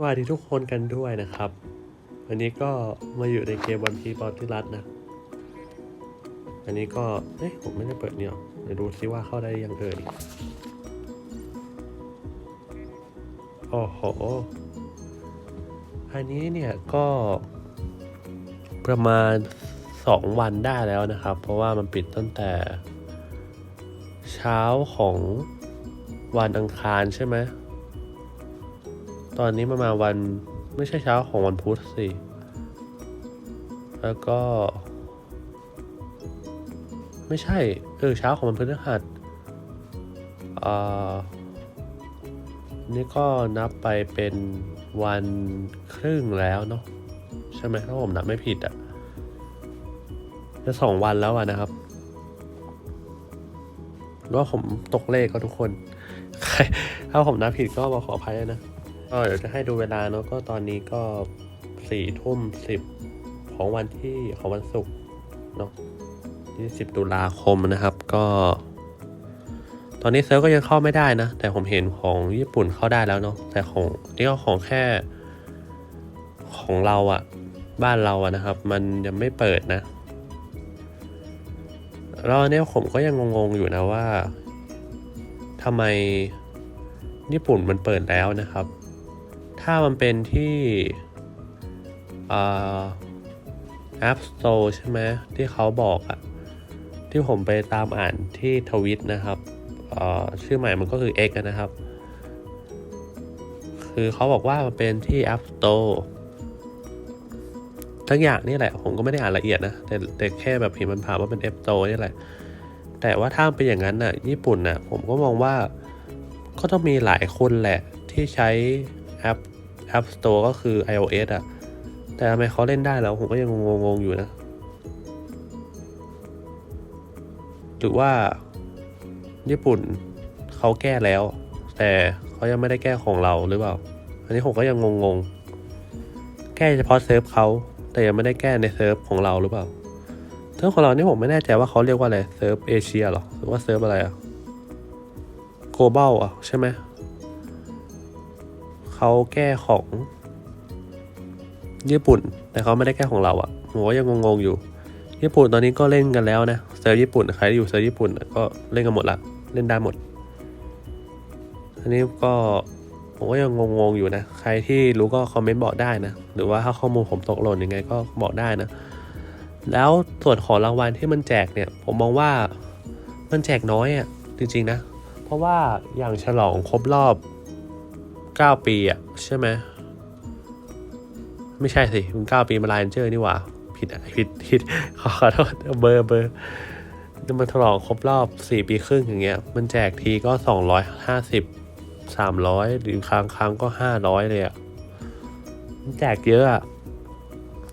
สวัสดีทุกคนกันด้วยนะครับ วันนี้ก็มาอยู่ในเกมวันพีบอลที่รัดนะ อันนี้ก็ เอ๊ะผมไม่ได้เปิดเนี่ยเดี๋ยวดูซิว่าเข้าได้ยังเอ่ยโอ้โห อันนี้เนี่ยก็ประมาณสองวันได้แล้วนะครับ เพราะว่ามันปิดตั้งแต่ เช้าของวันอังคารใช่ไหม ตอนนี้มามาวันไม่ใช่เช้าของวันพุธสิ แล้วก็ ไม่ใช่ เออเช้าของวันพฤหัสอ่านี่ก็นับไปเป็นวันครึ่งแล้วเนาะใช่ไหมถ้าผมนับไม่ผิดอะ่ะจะสองวันแล้วอะนะครับว่าผมตกเลขก็ทุกคน ถ้าผมนับผิดก็มาขออภัยนะ ก็เดี๋ยวจะให้ดูเวลาเนาะก็ตอนนี้ก็สี่ทุ่มสิบของวันที่ของวันศุกร์เนาะที่สิบตุลาคมนะครับ ก็ ตอนนี้เซิร์ฟก็ยังเข้าไม่ได้นะ แต่ผมเห็นของญี่ปุ่นเข้าได้แล้วเนาะแต่ของนี่ก็ของแค่ ของเราอะบ้านเราอะนะครับ มันยังไม่เปิดนะแล้วเนี้ยผมก็ยังงงๆอยู่นะว่าทำไมญี่ปุ่นมันเปิดแล้วนะครับ ถ้ามันเป็นที่อ่า App Store ใช่ไหมที่เขาบอกอะที่ผมไปตามอ่านที่ทวิตนะครับชื่อใหม่มันก็คือ X อะนะครับ คือเขาบอกว่ามันเป็นที่ App Store ทั้งอย่างนี่แหละ ผมก็ไม่ได้อ่านละเอียดนะ แต่แต่แค่แบบเห็นมันผ่านว่าเป็น App Store นี่แหละ แต่ว่าถ้าเป็นอย่างนั้นน่ะ ญี่ปุ่นน่ะ ผมก็มองว่าก็ต้องมีหลายคนแหละที่ใช้ แอป App Store ก็คือ iOS อะแต่ทำไมเขาเล่นได้แล้ว ผมก็ยังงงๆอยู่นะ หรือว่าญี่ปุ่นเขาแก้แล้ว แต่เขายังไม่ได้แก้ของเราหรือเปล่า อันนี้ผมก็ยังงงๆ แก้เฉพาะเซิร์ฟเขาแต่ยังไม่ได้แก้ในเซิร์ฟของเราหรือเปล่าเซิร์ฟของเรานี่ผมไม่แน่ใจว่าเขาเรียกว่าอะไรเซิร์ฟเอเชียหรอหรือว่าเซิร์ฟอะไรอะ global อะใช่ไหม เขาแก้ของญี่ปุ่น แต่เขาไม่ได้แก้ของเราอะ่ะผมก็ยังงงๆอยู่ ญี่ปุ่นตอนนี้ก็เล่นกันแล้วนะเซิร์ฟญี่ปุ่นใครอยู่เซิร์ฟญี่ปุ่นก็เล่นกันหมดละเล่นได้หมด อันนี้ก็ผมก็ยังงงๆอยู่นะ ใครที่รู้ก็คอมเมนต์บอกได้นะ หรือว่าถ้าข้อมูลผมตกหล่นยังไงก็บอกได้นะ แล้วส่วนของรางวัลที่มันแจกเนี่ย ผมมองว่ามันแจกน้อยอะ่ะจริงๆนะ เพราะว่าอย่างฉลองครบรอบ 9ปีอะใช่ไหมไม่ใช่สิคุณ9ปีมาไลายเจอร์นี่หว่า ผิดผิดผิดขอขอโทษเบอร์เบอร์มันฉลองครบรอบ4ปีครึ่งอย่างเงี้ย มันแจกทีก็250 300หรือครั้งครั้งก็500เลยอะมันแจกเยอะอะ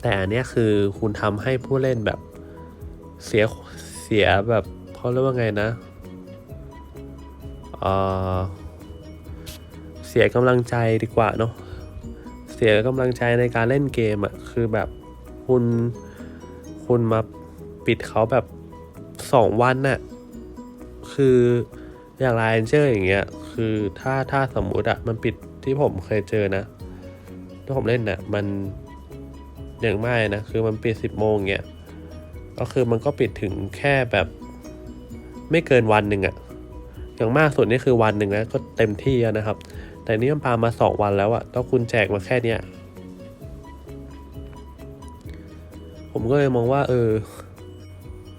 แต่อันเนี้ยคือคุณทำให้ผู้เล่นแบบเสียเสียแบบเขาเรียกว่าไงนะเอ่อ สียกำลังใจดีกว่าเนาะเสียกำลังใจในการเล่นเกมอะ่ะคือแบบคุณคุณมาปิดเขาแบบสองวันน่ะคืออย่างไลน์เจอร์อย่างเงี้ยคือถ้าถ้าสมมุติอะมันปิดที่ผมเคยเจอนะที่ผมเล่นน่ะมันอย่างไม่นะคือมันปิดสิบโมงเงี้ยก็คือมันก็ปิดถึงแค่แบบไม่เกินวันหนึ่งอะอย่างมากสุดนี่คือวันหนึ่งนะก็เต็มที่นะครับ แต่นี่มันปามาสองวันแล้วอะต้องคุณแจกมาแค่เนี้ยผมก็เลยมองว่า เออ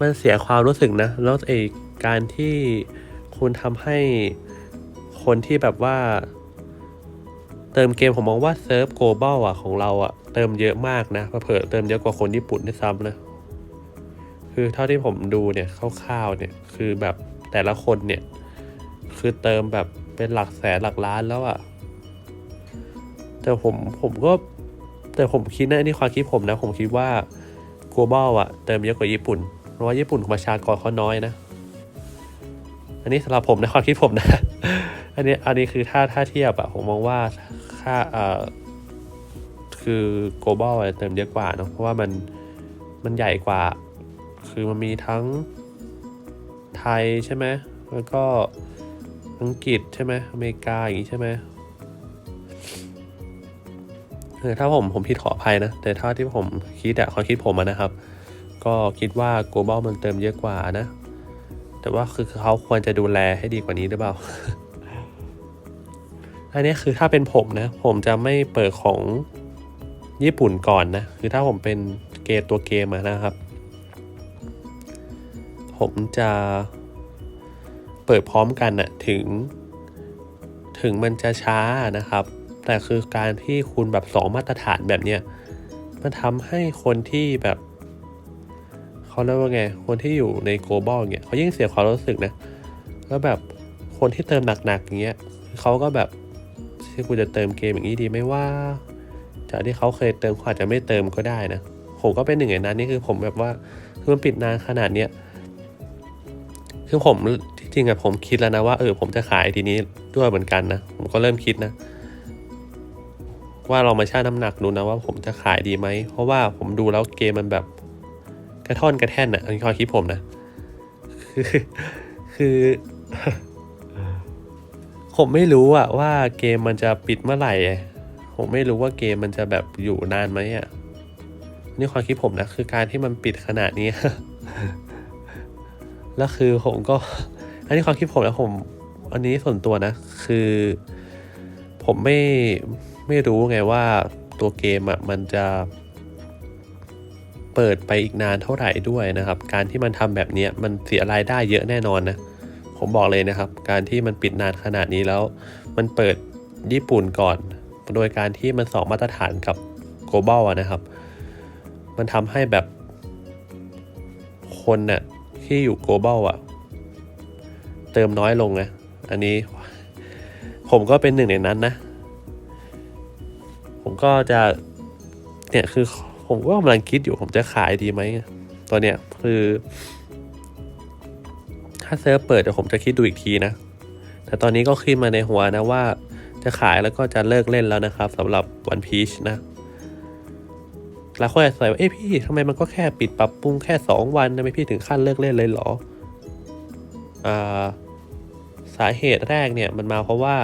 มันเสียความรู้สึกนะ แล้วไอ้การที่คุณทำให้คนที่แบบว่า เติมเกมผมมองว่าเซิร์ฟโกลบอลอะของเราอะเติมเยอะมากนะเผื่อเติมเยอะกว่าคนญี่ปุ่นด้วยซ้ำนะ คือเท่าที่ผมดูเนี่ยคร่าวๆเนี่ย คือแบบแต่ละคนเนี่ย คือเติมแบบ เป็นหลักแสนหลักล้านแล้วอะ่ะ แต่ผมผมก็ แต่ผมคิดนะอันนี่ความคิดผมนะ ผมคิดว่า global อะ่ะเติมเยอะกว่าญี่ปุ่น เพราะว่าญี่ปุ่นประชากรเขาน้อยนะ อันนี้สำหรับผมนะความคิดผมนะ อันนี้อันนี้คือถ้าถ้าเทียบอะผมมองว่าค่าเอ่อคือ global อะเติมเยอะกว่าเนอะเพราะว่ามันมันใหญ่กว่า คือมันมีทั้งไทยใช่ไหมแล้วก็ อังกฤษใช่ไหมอเมริกาอย่างนี้ใช่ไหมเออถ้าผมผมผิดขออภัยนะ แต่ถ้าที่ผมคิดอะความคิดผมอะนะครับ ก็คิดว่า global มันเติมเยอะกว่านะ แต่ว่าคือเขาควรจะดูแลให้ดีกว่านี้หรือเปล่าอันนี้คือถ้าเป็นผมนะ ผมจะไม่เปิดของญี่ปุ่นก่อนนะ คือถ้าผมเป็นเกมตัวเกมนะครับ ผมจะ เปิดพร้อมกันอะถึง ถึงมันจะช้านะครับ แต่คือการที่คุณแบบสองมาตรฐานแบบเนี้ยมันทำให้คนที่แบบเขาเรียกว่าไง คนที่อยู่ใน global เงี้ยเขายิ่งเสียความรู้สึกนะ แล้วแบบคนที่เติมหนักๆอย่างเงี้ยเขาก็แบบที่กูจะเติมเกมอย่างนี้ดีไหมว่า จากที่เขาเคยเติมเขาอาจจะไม่เติมก็ได้นะ ผมก็เป็นหนึ่งในนั้นนี่คือผมแบบว่าคือมันปิดนานขนาดเนี้ยคือผม จริงอะผมคิดแล้วนะว่าเออผมจะขายทีนี้ด้วยเหมือนกันนะผมก็เริ่มคิดนะ ว่าเรามาชั่งน้ำหนักดูนะว่าผมจะขายดีไหมเพราะว่าผมดูแล้วเกมมันแบบกระท่อนกระแท่นอะอันนี้ความคิดผมนะคือคือผมไม่รู้อะว่าเกมมันจะปิดเมื่อไหร่ ผมไม่รู้ว่าเกมมันจะแบบอยู่นานไหมอะนี่ความคิดผมนะ คือการที่มันปิดขนาดนี้ แล้วคือผมก็ อันนี้ความคิดผมแล้วผม อันนี้ส่วนตัวนะ คือ ผมไม่ไม่รู้ไงว่าตัวเกมอะมันจะ เปิดไปอีกนานเท่าไหร่ด้วยนะครับ การที่มันทำแบบนี้มันเสียรายได้เยอะแน่นอนนะผมบอกเลยนะครับ การที่มันปิดนานขนาดนี้แล้ว มันเปิดญี่ปุ่นก่อน โดยการที่มันสองมาตรฐานกับ global อะนะครับ มันทำให้แบบคนน่ะที่อยู่ global อะ เติมน้อยลงนะอันนี้ผมก็เป็นหนึ่งในนั้นนะ ผมก็จะเนี่ยคือผมก็กำลังคิดอยู่ผมจะขายดีไหมตอนเนี้ยคือ ถ้าเซิร์ฟเปิดเดี๋ยวผมจะคิดดูอีกทีนะ แต่ตอนนี้ก็ขึ้นมาในหัวนะว่าจะขายแล้วก็จะเลิกเล่นแล้วนะครับสำหรับวันพีชนะแล้วคนอาจจะใส่ว่าเอ้พี่ทำไมมันก็แค่ปิดปรับปรุงแค่ 2 วันทำไมพี่ถึงขั้นเลิกเล่นเลยเหรอ อ่า สาเหตุแรกเนี่ยมันมาเพราะว่า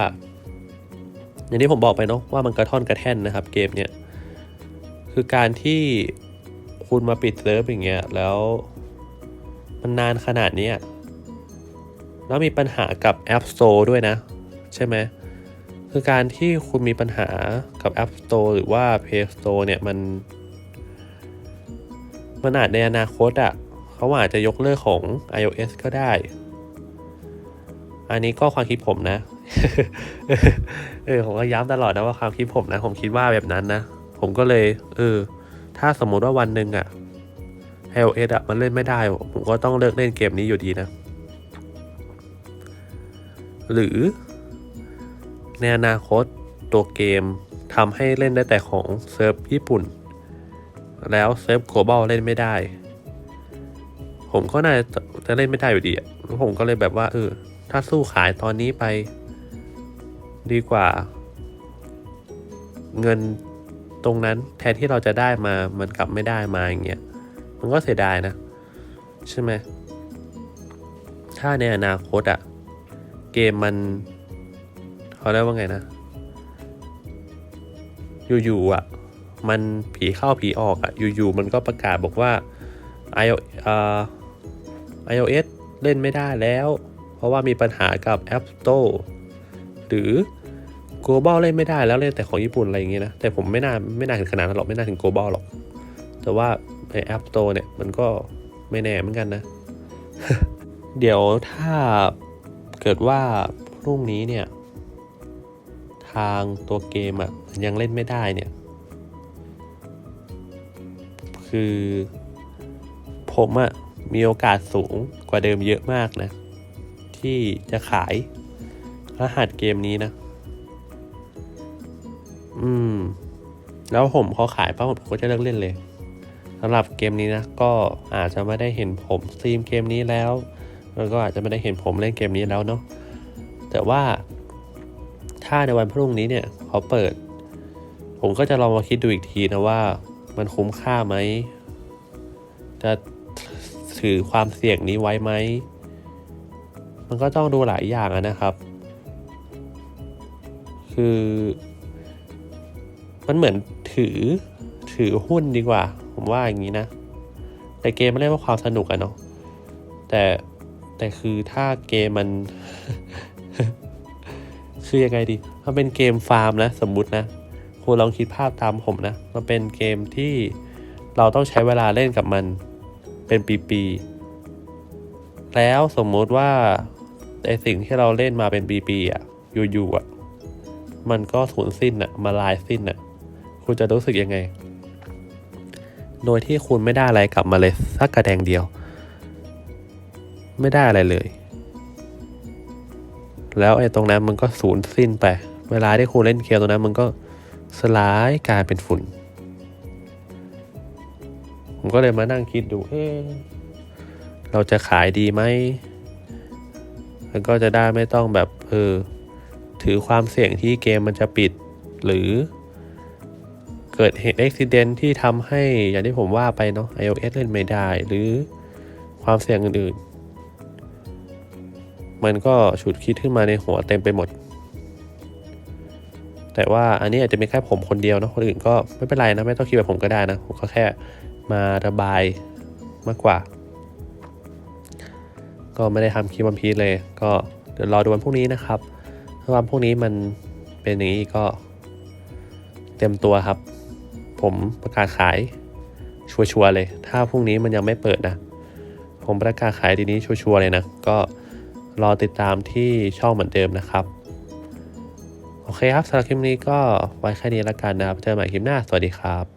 อย่างที่ผมบอกไปเนาะว่ามันกระท่อนกระแท่นนะครับเกมเนี่ยคือการที่คุณมาปิดเซิร์ฟอย่างเงี้ยแล้วมันนานขนาดนี้แล้วมีปัญหากับ App Store ด้วยนะ ใช่ไหมคือการที่คุณมีปัญหากับ App Store หรือว่า Play Store เนี่ยมัน มันอาจในอนาคตอะ่ะเขาอาจจะยกเลิกของ iOS ก็ได้ อันนี้ก็ความคิดผมนะ เออผมก็ย้ำตลอดนะว่าความคิดผมนะ ผมคิดว่าแบบนั้นนะ ผมก็เลย เออ ถ้าสมมุติว่าวันหนึ่งอะ iOS อะมันเล่นไม่ได้ ผมก็ต้องเลิกเล่นเกมนี้อยู่ดีนะ หรือ ในอนาคตตัวเกมทำให้เล่นได้แต่ของเซิร์ฟญี่ปุ่น แล้วเซิร์ฟ global เล่นไม่ได้ ผมก็น่าจะเล่นไม่ได้อยู่ดีอะแล้วผมก็เลยแบบว่าเออ ถ้าสู้ขายตอนนี้ไป ดีกว่า เงินตรงนั้นแทนที่เราจะได้มามันกลับไม่ได้มาอย่างเงี้ยมันก็เสียดายนะ ใช่ไหมถ้าในอนาคตอะเกมมันเขาเรียกว่าไงนะ อยู่ๆอะมันผีเข้าผีออกอะอยู่ๆมันก็ประกาศบอกว่า i o อ่า iOS เล่นไม่ได้แล้ว ราะว่ามีปัญหากับ App Store หรือ global เล่นไม่ได้แล้วเล่นแต่ของญี่ปุ่นอะไรอย่างเงี้ยนะ แต่ผมไม่น่าไม่น่าถึงขนาดนั้นหรอกไม่น่าถึง global หรอก แต่ว่าใน App Store เนี่ยมันก็ไม่แน่เหมือนกันนะ เดี๋ยวถ้าเกิดว่าพรุ่งนี้เนี่ย ทางตัวเกมอะ่ะยังเล่นไม่ได้เนี่ย คือผมอะ่ะมีโอกาสสูงกว่าเดิมเยอะมากนะ ที่จะขายรหัสเกมนี้นะ อืม แล้วผมพอขายปั๊บผมก็จะเลิกเล่นเลยสำหรับเกมนี้นะ ก็อาจจะไม่ได้เห็นผมสตรีมเกมนี้แล้วแล้วก็อาจจะไม่ได้เห็นผมเล่นเกมนี้แล้วเนาะแต่ว่าถ้าในวันพรุ่งนี้เนี่ยเขาเปิด ผมก็จะลองมาคิดดูอีกทีนะว่ามันคุ้มค่าไหม จะถือความเสี่ยงนี้ไว้ไหม มันก็ต้องดูหลายอย่างนะครับ คือ มันเหมือนถือถือหุ้นดีกว่า ผมว่าอย่างนี้นะ แต่เกมไม่ได้ว่าความสนุกอะเนาะแต่แต่คือถ้าเกมมัน คือยังไงดี มันเป็นเกมฟาร์มนะ สมมุตินะคุณลองคิดภาพตามผมนะ มันเป็นเกมที่เราต้องใช้เวลาเล่นกับมันเป็นปีๆ แล้วสมมุติว่า ไอสิ่งที่เราเล่นมาเป็นปีๆอะอยู่ๆอะมันก็สูญสิ้นอะมาลายสิ้นอะคุณจะรู้สึกยังไง โดยที่คุณไม่ได้อะไรกลับมาเลยสักกระแดงเดียว ไม่ได้อะไรเลย แล้วไอ้ตรงนั้นมันก็สูญสิ้นไป เวลาที่คุณเล่นเกมตรงนั้นมันก็สลายกลายเป็นฝุ่น ผมก็เลยมานั่งคิดดู เอ๊เราจะขายดีไหม แล้วก็จะได้ไม่ต้องแบบเออถือความเสี่ยงที่เกมมันจะปิด หรือเกิดเหตุอุบิเหตุที่ทำให้อย่างที่ผมว่าไปเนาะ iOS เล่นไม่ได้ หรือความเสี่ยงอื่นๆ มันก็ฉุดคิดขึ้นมาในหัวเต็มไปหมด แต่ว่าอันนี้อาจจะเป็นแค่ผมคนเดียวนะคนอื่นก็ไม่เป็นไรนะ ไม่ต้องคิดแบบผมก็ได้นะ ผมก็แค่มาระบายมากกว่า ก็ไม่ได้ทำคลิปวันพีชเลย ก็เดี๋ยวรอดูวันพรุ่งนี้นะครับถ้าวันพรุ่งนี้มันเป็นอย่างนี้ก็เต็มตัวครับ ผมประกาศขายชัวร์ๆเลย ถ้าพรุ่งนี้มันยังไม่เปิดนะ ผมประกาศขายทีนี้ชัวร์ๆเลยนะ ก็รอติดตามที่ช่องเหมือนเดิมนะครับ โอเคครับสำหรับคลิปนี้ก็ไว้แค่นี้ละกันนะครับเจอกันใหม่คลิปหน้า สวัสดีครับ